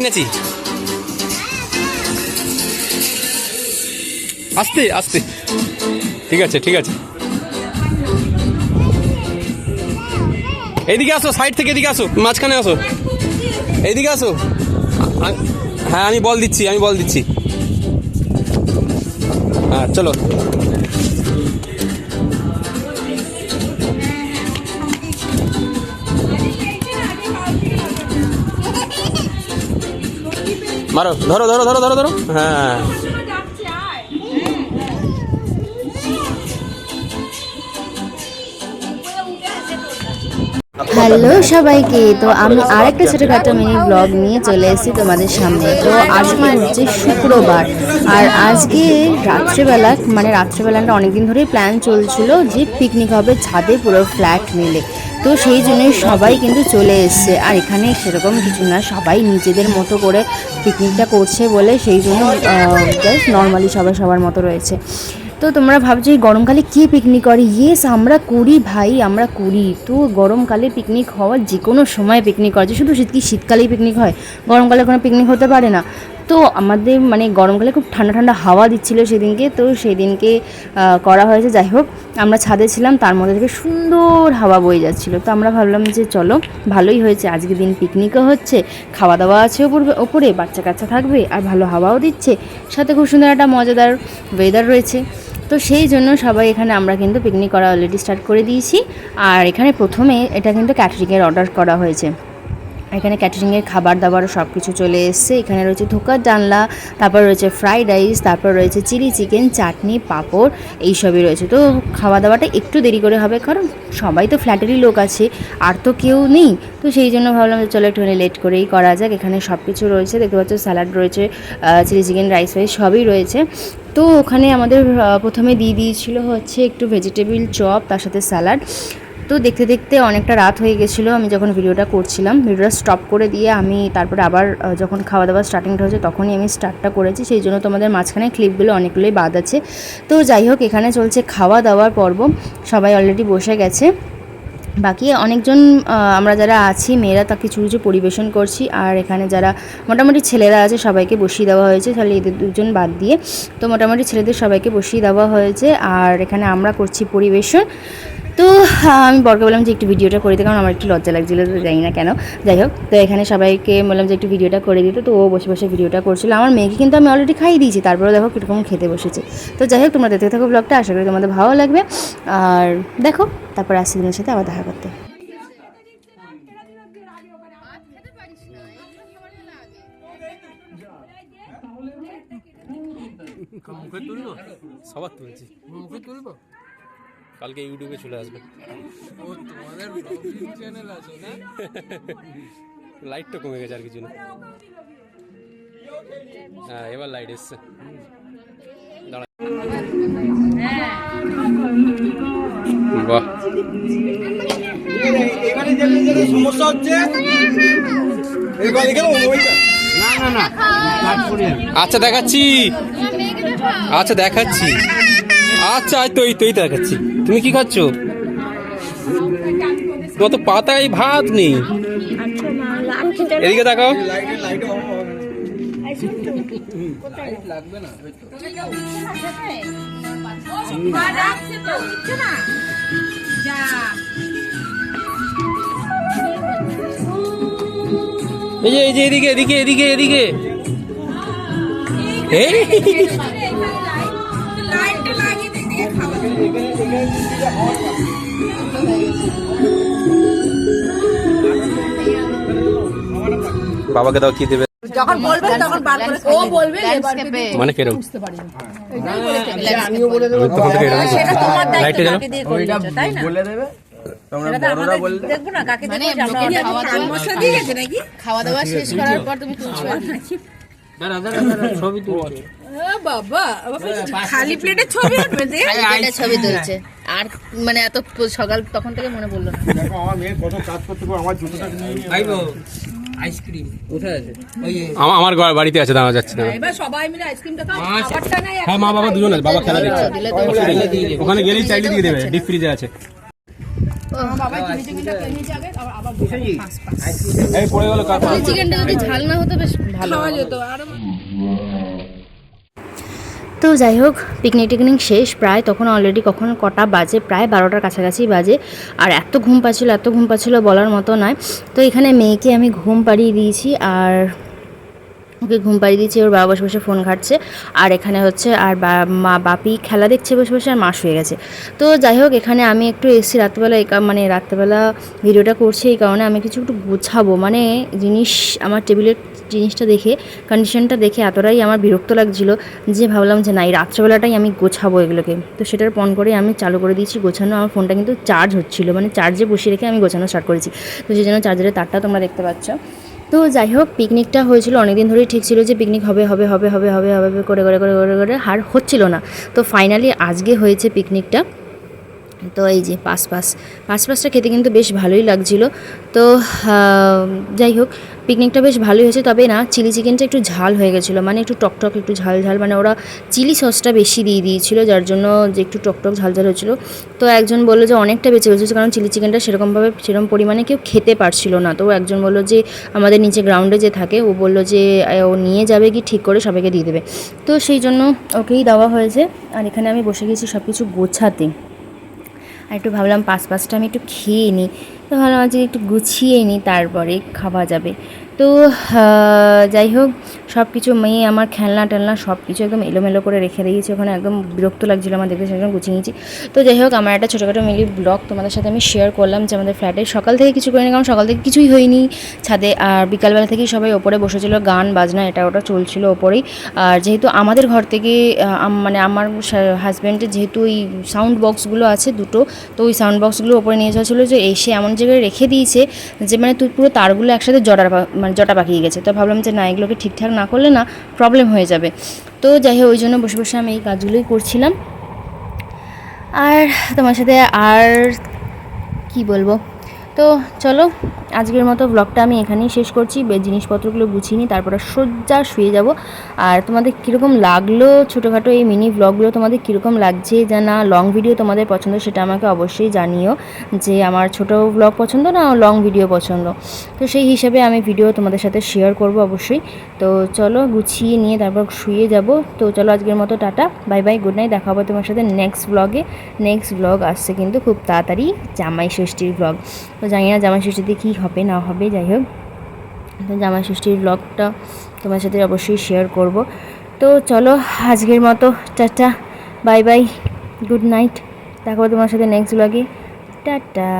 কিনেছি। আস্তে আস্তে। ঠিক আছে ঠিক আছে। এইদিকে আসো সাইড থেকে এদিকে আসো, মাঝখানে আসো। এইদিকে আসো। হ্যাঁ আমি বল দিচ্ছি, আমি বল দিচ্ছি। হ্যাঁ চলো। মারো ধরো ধরো ধরো ধরো। ধরো হ্যাঁ। হ্যালো সবাইকে, তো আমি আরেকটা ছোটোখাটো মিনি ব্লগ নিয়ে চলে এসেছি তোমাদের সামনে। তো আজকে হচ্ছে শুক্রবার, আর আজকে রাত্রেবেলা মানে রাত্রেবেলাটা অনেকদিন ধরেই প্ল্যান চলছিল যে পিকনিক হবে ছাদে পুরো ফ্ল্যাট মিলে। তো সেই জন্যই সবাই কিন্তু চলে এসছে, আর এখানে সেরকম কিছু না, সবাই নিজেদের মতো করে পিকনিকটা করছে বলে সেই জন্য নর্মালি সবাই সবার মতো রয়েছে। তো তোমরা ভাবছ এই গরমকালে কে পিকনিক করে? ইয়েস আমরা করি ভাই, আমরা করি। তো গরমকালে পিকনিক হওয়ার যে কোনো সময় পিকনিক করা যায়। শুধু শীত কি শীতকালেই পিকনিক হয়? গরমকালে কোনো পিকনিক হতে পারে না। তো আমাদের মানে গরমকালে খুব ঠান্ডা ঠান্ডা হাওয়া দিচ্ছিল সেদিনকে, তো সেদিনকে করা হয়েছে। যাই হোক, আমরা ছাদে ছিলাম, তার মধ্যে থেকে সুন্দর হাওয়া বয়ে যাচ্ছিল। তো আমরা ভাবলাম যে চলো, ভালোই হয়েছে। আজকে দিন পিকনিকও হচ্ছে খাওয়া দাওয়া আছে ওপর, ওপরে বাচ্চা কাচ্চা থাকবে আর ভালো হাওয়াও দিচ্ছে। সাথে খুব সুন্দর একটা মজাদার ওয়েদার রয়েছে। তো সেই জন্য সবাই এখানে আমরা কিন্তু পিকনিক করা অলরেডি স্টার্ট করে দিয়েছি। আর এখানে প্রথমে এটা কিন্তু ক্যাটারিংয়ের অর্ডার করা হয়েছে। এখানে ক্যাটারিংয়ের খাবার দাবারও সব কিছু চলে এসছে। এখানে রয়েছে ধোকার ডালনা, তারপর রয়েছে ফ্রাইড রাইস তারপর রয়েছে চিলি চিকেন চাটনি, পাঁপড়, এইসবই রয়েছে। তো খাওয়া দাওয়াটা একটু দেরি করে হবে, কারণ সবাই তো ফ্ল্যাটেরই লোক আছে, আর তো কেউ নেই। তো সেই জন্য ভাবলাম যে চলো একটুখানি লেট করেই করা যাক। এখানে সব কিছু রয়েছে, দেখতে পাচ্ছ স্যালাড রয়েছে চিলি চিকেন রাইস ফাইস সবই রয়েছে। তো ওখানে আমাদের প্রথমে দিয়ে দিয়েছিল হচ্ছে একটু ভেজিটেবিল চপ তার সাথে স্যালাড তো দেখতে দেখতে অনেকটা রাত হয়ে গেছিল, আমি যখন ভিডিওটা করছিলাম, ভিডিওটা স্টপ করে দিয়ে আমি তারপরে আবার যখন খাওয়া দাওয়া স্টার্টিংটা হয়েছে তখনই আমি স্টার্টটা করেছি, সেই জন্য তোমাদের মাঝখানে ক্লিপগুলো অনেকগুলোই বাদ আছে। তো যাই হোক, এখানে চলছে খাওয়া দাওয়ার পর্ব, সবাই অলরেডি বসে গেছে। বাকি অনেকজন আমরা যারা আছি, মেয়েরা তা কিছু কিছু পরিবেশন করছি, আর এখানে যারা মোটামুটি ছেলেরা আছে, সবাইকে বসিয়ে দেওয়া হয়েছে, তাহলে এদের দুজন বাদ দিয়ে। তো মোটামুটি ছেলেদের সবাইকে বসিয়ে দেওয়া হয়েছে, আর এখানে আমরা করছি পরিবেশন। তো আমি বরকে বললাম যে একটু ভিডিওটা করে দিই কারণ আমার একটু লজ্জা লাগছিল তো জানি না কেন। যাই হোক তো এখানে সবাইকে বললাম যে একটু ভিডিওটা করে দিতে তো ও বসে বসে ভিডিওটা করছিল। আমার মেয়েকে কিন্তু আমি অলরেডি খাইয়ে দিয়েছি তারপরে দেখো কীরকম খেতে বসেছে। তো যাই হোক তোমরা দেখতে থাকো ব্লগটা আশা করি তোমাদের ভালো লাগবে। আর দেখো তারপর আসছি তোমাদের সাথে আবার দেখা করতে। মুখে তুলবো? সবার তুলছি। মুখে তুলবো? কালকে ইউটিউবে চলে আসবে। ও তোমাদের চ্যানেল আছে না? লাইটটা কমে গেছে আর কিছু না। হ্যাঁ এবার লাইট এসছে। বাহ। এবারে সমস্যা হচ্ছে এবারে ওইটা। আচ্ছা দেখাচ্ছি। আচ্ছা দেখাচ্ছি। আচ্ছা এই তো এই তো এই দেখাচ্ছি। তুমি কি খাচ্ছ? তোমার তো পাতায় ভাত নেই। এদিকে হবে এই যে এই যে, এদিকে এদিকে এদিকে এদিকে। এই। বাবাকে দাও কি দেবে? যখন বলবে তখন বার করে ও বলবে মানে কেরম আমিও বলে দেবো। তখন সেটা তোমার দায়িত্ব কাকে দিয়ে করে তাই না? বলে দেবে? দেখব না কাকে দিয়ে নাকি? খাওয়া দাওয়া শেষ করার পর তুমি তুলছো। ছবি তুলছে। ও বাবা খালি প্লেটে ছবি উঠবে দে। ছবি তুলছে। আর মানে এত সকাল তখন থেকে মনে পড়ল না। দেখো আমার মেয়ে কত কাজ করতে আমার জুতোটা নিয়ে নিয়ে আইসক্রিম কোথায় আছে? আমার ঘর- বাড়িতে আছে দাঁড়া যাচ্ছে না এবার সবাই মিলে আইসক্রিমটা খাও খাবারটা নাই হ্যাঁ মা বাবা দুজন আছে বাবা খেলা দেখছে। ওখানে গেলেই চাইলে দিয়ে দেবে ডিপ ফ্রিজে আছে। চিকেনটা খেয়ে। নিয়েছে আগে আবার আবার পাঁচ পাঁচ এই পড়ে গেল কার চিলি চিকেনটা যদি ঝাল না হতো বেশ ভালো খাওয়া যেত আর তো যাই হোক পিকনিক টিকনিক শেষ প্রায় তখন অলরেডি কখন কটা বাজে প্রায় বারোটার কাছাকাছি বাজে। আর এত ঘুম পাচ্ছিল এত ঘুম পাচ্ছিল বলার মতো নয়। তো এখানে মেয়েকে আমি ঘুম পাড়িয়ে দিয়েছি আর ওকে ঘুম পাড়িয়ে দিয়েছি, ওর বাবা বসে বসে ফোন ঘাটছে, আর এখানে হচ্ছে আর মা বাপি খেলা দেখছে বসে বসে আর মা শুয়ে গেছে। তো যাই হোক, এখানে আমি একটু এসেছি রাত্রেবেলা, এই মানে রাত্রেবেলা ভিডিওটা করছি এই কারণে আমি কিছু একটু গোছাবো। মানে জিনিস, আমার টেবিলের জিনিসটা দেখে কন্ডিশনটা দেখে এতটাই আমার বিরক্ত লাগছিল যে ভাবলাম যে না, এই রাত্রেবেলাটাই আমি গোছাবো এগুলোকে। তো সেটার পণ করে আমি চালু করে দিয়েছি, গোছানো। আমার ফোনটা কিন্তু চার্জ হচ্ছিল মানে চার্জে বসিয়ে রেখে আমি গোছানো স্টার্ট করেছি। তো সেই জন্য চার্জারের তারটা তোমরা দেখতে পাচ্ছ। তো যাই হোক পিকনিকটা হয়েছিল অনেকদিন ধরেই ঠিক ছিল যে পিকনিক হবে হবে হবে হবে হবে হবে করে করে করে করে করে, হার হচ্ছিল না। তো ফাইনালি আজকে হয়েছে পিকনিকটা তো এই যে পাস পাস পাস পাসটা খেতে কিন্তু বেশ ভালোই লাগছিল। তো যাই হোক পিকনিকটা বেশ ভালোই হয়েছে, তবে না চিলি চিকেনটা একটু ঝাল হয়ে গেছিল মানে একটু টকটক একটু ঝাল ঝাল মানে ওরা চিলি সসটা বেশি দিয়ে দিয়েছিল, যার জন্য যে একটু টকটক ঝাল ঝাল হয়েছিল। তো একজন বলল যে অনেকটা বেঁচে গেছে, কারণ চিলি চিকেনটা সেরকমভাবে, সেরকম পরিমাণে কেউ খেতে পারছিল না। তো একজন বলল যে, আমাদের নিচে গ্রাউন্ডে যে থাকে, ও বলল যে ও নিয়ে যাবে কি, ঠিক করে সবাইকে দিয়ে দেবে। তো সেই জন্য ওকেই দেওয়া হয়েছে। আর এখানে আমি বসে গেছি সব কিছু গোছাতে। আর একটু ভাবলাম পাঁচ পাঁচটা আমি একটু খেয়ে নিই। তো ভাবলাম আজকে একটু গুছিয়ে নিই, তারপরে খাওয়া যাবে। তো যাই হোক সব কিছু মেয়ে আমার খেলনা টেলনা সব কিছু একদম এলোমেলো করে রেখে দিয়েছি, ওখানে একদম বিরক্ত লাগছিল আমার দেখতে সেরকম গুছিয়ে নিয়েছি। তো যাই হোক, আমার একটা ছোটোখাটো মিলি ব্লগ তোমাদের সাথে আমি শেয়ার করলাম যে আমাদের ফ্ল্যাটে সকাল থেকে কিছু করিনি, কারণ সকাল থেকে কিছুই হয়নি। ছাদে আর বিকালবেলা থেকেই সবাই ওপরে বসেছিল, গান, বাজনা, এটা ওটা চলছিল ওপরেই। আর যেহেতু আমাদের ঘর থেকে মানে আমার হাজব্যান্ডের যেহেতু ওই সাউন্ড বক্সগুলো আছে দুটো, তো ওই সাউন্ড বক্সগুলো ওপরে নিয়ে যাওয়া ছিল যে এসে এমন জায়গায় রেখে দিয়েছে যে মানে তুই পুরো তারগুলো একসাথে জটার পা- মানে জটা পাকিয়ে গেছে। তো ভাবলাম যে না, এগুলোকে ঠিকঠাক না করলে না প্রবলেম হয়ে যাবে। তো যাই হোক, ওই জন্য বসে বসে আমি এই কাজগুলোই করছিলাম। আর তোমার সাথে আর কি বলব? তো চলো, আজকের মতো ব্লগটা আমি এখানেই শেষ করছি। জিনিসপত্রগুলো গুছিয়ে নিই, তারপরে সোজা শুয়ে যাব। আর তোমাদের কীরকম লাগল ছোটোখাটো এই মিনি ব্লগগুলো তোমাদের কীরকম লাগছে যা না লং ভিডিও তোমাদের পছন্দ, সেটা আমাকে অবশ্যই জানিও যে আমার ছোট ব্লগ পছন্দ না লং ভিডিও পছন্দ। তো সেই হিসেবে আমি ভিডিও তোমাদের সাথে শেয়ার করব অবশ্যই। তো চলো, গুছিয়ে নিয়ে তারপর শুয়ে যাব। তো চলো, আজকের মতো tata. Bye bye good night দেখা হবে তোমার সাথে নেক্সট ব্লগে নেক্সট ব্লগ আসছে কিন্তু খুব তাড়াতাড়ি জামাই ষষ্ঠীর ব্লগ তো জানি না জামা ষষ্ঠীতে কী হবে, না হবে, যাই হোক। তো জামা ষষ্ঠীর ব্লগটা তোমার সাথে অবশ্যই শেয়ার করব। তো চলো আজকের মতো, tata bye bye good night দেখা তোমার সাথে নেক্সট ব্লগে টাটা।